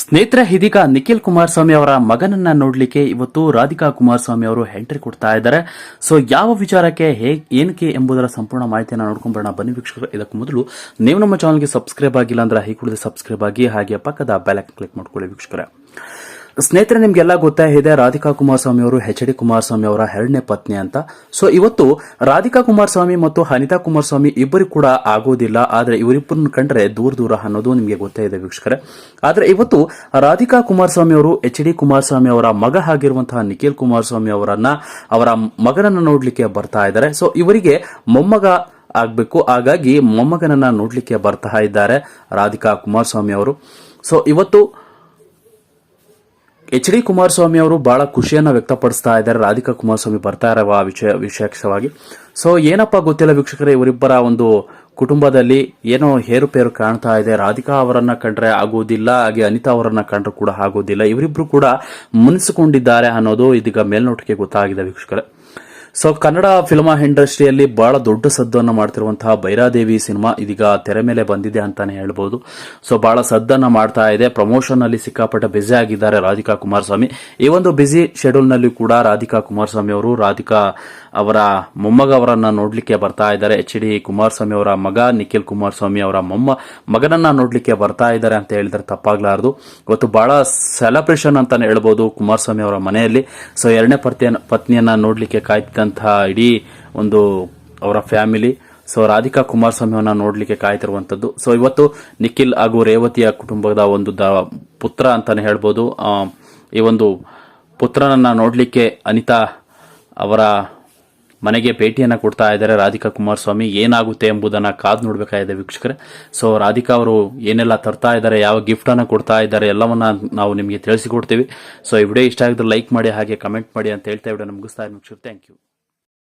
ಸ್ನೇಹಿತರೆ, ಇದೀಗ ನಿಖಿಲ್ ಕುಮಾರಸ್ವಾಮಿ ಅವರ ಮಗನನ್ನ ನೋಡ್ಲಿಕ್ಕೆ ಇವತ್ತು ರಾಧಿಕಾ ಕುಮಾರಸ್ವಾಮಿ ಅವರು ಎಂಟ್ರಿ ಕೊಡ್ತಾ ಇದ್ದಾರೆ. ಸೊ ಯಾವ ವಿಚಾರಕ್ಕೆ ಹೇಗೆ ಏನಕ್ಕೆ ಎಂಬುದರ ಸಂಪೂರ್ಣ ಮಾಹಿತಿಯನ್ನು ನೋಡ್ಕೊಂಡ್ಬರೋಣ ಬನ್ನಿ ವೀಕ್ಷಕರು, ಇದಕ್ಕೂ ಮೊದಲು ನೀವು ನಮ್ಮ ಚಾನಲ್ಗೆ ಸಬ್ಸ್ಕ್ರೈಬ್ ಆಗಿಲ್ಲ ಅಂದ್ರೆ ಹೈ ಸಬ್ಸ್ಕ್ರೈಬ್ ಆಗಿ ಹಾಗೆ ಪಕ್ಕದ ಬೆಲಕ್ ಕ್ಲಿಕ್ ಮಾಡ್ಕೊಳ್ಳಿ ವೀಕ್ಷಕರೇ. ಸ್ನೇಹಿತರೆ, ನಿಮ್ಗೆಲ್ಲ ಗೊತ್ತೇ ಇದೆ, ರಾಧಿಕಾ ಕುಮಾರಸ್ವಾಮಿ ಅವರು ಎಚ್ ಡಿ ಕುಮಾರಸ್ವಾಮಿ ಅವರ ಎರಡನೇ ಪತ್ನಿ ಅಂತ. ಸೊ ಇವತ್ತು ರಾಧಿಕಾ ಕುಮಾರಸ್ವಾಮಿ ಮತ್ತು ಅನಿತಾ ಕುಮಾರಸ್ವಾಮಿ ಇಬ್ಬರು ಕೂಡ ಆಗೋದಿಲ್ಲ. ಆದ್ರೆ ಇವರಿಬ್ಬರನ್ನು ಕಂಡ್ರೆ ದೂರ ದೂರ ಅನ್ನೋದು ನಿಮಗೆ ಗೊತ್ತೇ ಇದೆ ವೀಕ್ಷಕರೇ. ಆದ್ರೆ ಇವತ್ತು ರಾಧಿಕಾ ಕುಮಾರಸ್ವಾಮಿ ಅವರು ಎಚ್ ಡಿ ಕುಮಾರಸ್ವಾಮಿ ಅವರ ಮಗ ಆಗಿರುವಂತಹ ನಿಖಿಲ್ ಕುಮಾರಸ್ವಾಮಿ ಅವರನ್ನ, ಅವರ ಮಗನನ್ನು ನೋಡ್ಲಿಕ್ಕೆ ಬರ್ತಾ ಇದ್ದಾರೆ. ಸೊ ಇವರಿಗೆ ಮೊಮ್ಮಗ ಆಗ್ಬೇಕು. ಹಾಗಾಗಿ ಮೊಮ್ಮಗನನ್ನ ನೋಡ್ಲಿಕ್ಕೆ ಬರ್ತಾ ಇದ್ದಾರೆ ರಾಧಿಕಾ ಕುಮಾರಸ್ವಾಮಿ ಅವರು. ಸೊ ಇವತ್ತು ಎಚ್ ಡಿ ಕುಮಾರಸ್ವಾಮಿ ಅವರು ಬಹಳ ಖುಷಿಯನ್ನ ವ್ಯಕ್ತಪಡಿಸ್ತಾ ಇದ್ದಾರೆ. ರಾಧಿಕಾ ಕುಮಾರಸ್ವಾಮಿ ಬರ್ತಾ ಇರುವ ವಿಷಯ, ವಿಶೇಷವಾಗಿ. ಸೊ ಏನಪ್ಪ ಗೊತ್ತಿಲ್ಲ ವೀಕ್ಷಕರೇ, ಇವರಿಬ್ಬರ ಒಂದು ಕುಟುಂಬದಲ್ಲಿ ಏನೋ ಹೇರುಪೇರು ಕಾಣ್ತಾ ಇದೆ. ರಾಧಿಕಾ ಅವರನ್ನ ಕಂಡ್ರೆ ಆಗೋದಿಲ್ಲ, ಹಾಗೆ ಅನಿತಾ ಅವರನ್ನ ಕಂಡ್ರೆ ಕೂಡ ಆಗೋದಿಲ್ಲ. ಇವರಿಬ್ರು ಕೂಡ ಮುನಿಸಿಕೊಂಡಿದ್ದಾರೆ ಅನ್ನೋದು ಇದೀಗ ಮೇಲ್ನೋಟಕ್ಕೆ ಗೊತ್ತಾಗಿದೆ ವೀಕ್ಷಕರೇ. ಸೊ ಕನ್ನಡ ಫಿಲ್ಮ್ ಇಂಡಸ್ಟ್ರಿಯಲ್ಲಿ ಬಹಳ ದೊಡ್ಡ ಸದ್ದನ್ನು ಮಾಡ್ತಿರುವಂತಹ ಭೈರಾದೇವಿ ಸಿನಿಮಾ ಇದೀಗ ತೆರೆ ಮೇಲೆ ಬಂದಿದೆ ಅಂತಾನೆ ಹೇಳ್ಬೋದು. ಸೊ ಬಹಳ ಸದ್ದನ್ನು ಮಾಡ್ತಾ ಇದೆ. ಪ್ರಮೋಷನ್ ಅಲ್ಲಿ ಸಿಕ್ಕಾಪಟ್ಟೆ ಬ್ಯುಸಿ ಆಗಿದ್ದಾರೆ ರಾಧಿಕಾ ಕುಮಾರಸ್ವಾಮಿ. ಈ ಒಂದು ಬ್ಯುಸಿ ಶೆಡ್ಯೂಲ್ನಲ್ಲಿ ಕೂಡ ರಾಧಿಕಾ ಕುಮಾರಸ್ವಾಮಿ ಅವರು, ರಾಧಿಕಾ ಅವರ ಮೊಮ್ಮಗ ಅವರನ್ನ ನೋಡ್ಲಿಕ್ಕೆ ಬರ್ತಾ ಇದ್ದಾರೆ. ಎಚ್ ಡಿ ಕುಮಾರಸ್ವಾಮಿ ಅವರ ಮಗ, ನಿಖಿಲ್ ಕುಮಾರಸ್ವಾಮಿ ಅವರ ಮೊಮ್ಮ, ಮಗನನ್ನ ನೋಡ್ಲಿಕ್ಕೆ ಬರ್ತಾ ಇದ್ದಾರೆ ಅಂತ ಹೇಳಿದ್ರೆ ತಪ್ಪಾಗ್ಲಾರದು. ಇವತ್ತು ಬಹಳ ಸೆಲೆಬ್ರೇಷನ್ ಅಂತಾನೆ ಹೇಳ್ಬೋದು ಕುಮಾರಸ್ವಾಮಿ ಅವರ ಮನೆಯಲ್ಲಿ. ಸೊ ಎರಡನೇ ಪತ್ನಿಯನ್ನ ನೋಡ್ಲಿಕ್ಕೆ ನೋಡ್ಲಿಕ್ಕೆ ಕಾಯ್ತಿದ್ದಂತಹ ಇಡೀ ಒಂದು ಅವರ ಫ್ಯಾಮಿಲಿ. ಸೊ ರಾಧಿಕಾ ಕುಮಾರಸ್ವಾಮಿಯವನ್ನ ನೋಡ್ಲಿಕ್ಕೆ ಕಾಯ್ತಿರುವಂತದ್ದು ಸೊ ಇವತ್ತು ನಿಖಿಲ್ ಹಾಗೂ ರೇವತಿಯ ಕುಟುಂಬದ ಒಂದು ಪುತ್ರ ಅಂತಾನೆ ಹೇಳ್ಬೋದು. ಈ ಒಂದು ಪುತ್ರನನ್ನ ನೋಡ್ಲಿಕ್ಕೆ ಅನಿತಾ ಅವರ ಮನೆಗೆ ಭೇಟಿಯನ್ನು ಕೊಡ್ತಾ ಇದ್ದಾರೆ. ರಾಧಿಕಾ ಕುಮಾರಸ್ವಾಮಿ ಏನಾಗುತ್ತೆ ಎಂಬುದನ್ನ ಕಾದು ನೋಡಬೇಕಾಗಿದೆ ವೀಕ್ಷಕರೇ. ಸೊ ರಾಧಿಕಾ ಅವರು ಏನೆಲ್ಲ ತರ್ತಾ ಇದ್ದಾರೆ, ಯಾವ ಗಿಫ್ಟ್ ಅನ್ನ ಕೊಡ್ತಾ ಇದ್ದಾರೆ, ಎಲ್ಲವನ್ನ ನಾವು ನಿಮಗೆ ತಿಳಿಸಿಕೊಡ್ತೀವಿ. ಸೊ ಈ ವಿಡಿಯೋ ಇಷ್ಟ ಆಗಿದ್ರೆ ಲೈಕ್ ಮಾಡಿ, ಹಾಗೆ ಕಮೆಂಟ್ ಮಾಡಿ ಅಂತ ಹೇಳ್ತಾ ವಿಡಿಯೋ ಮುಗಿಸ್ತಾ ಇದ್ದೀನಿ ವೀಕ್ಷಕರು. Thank you.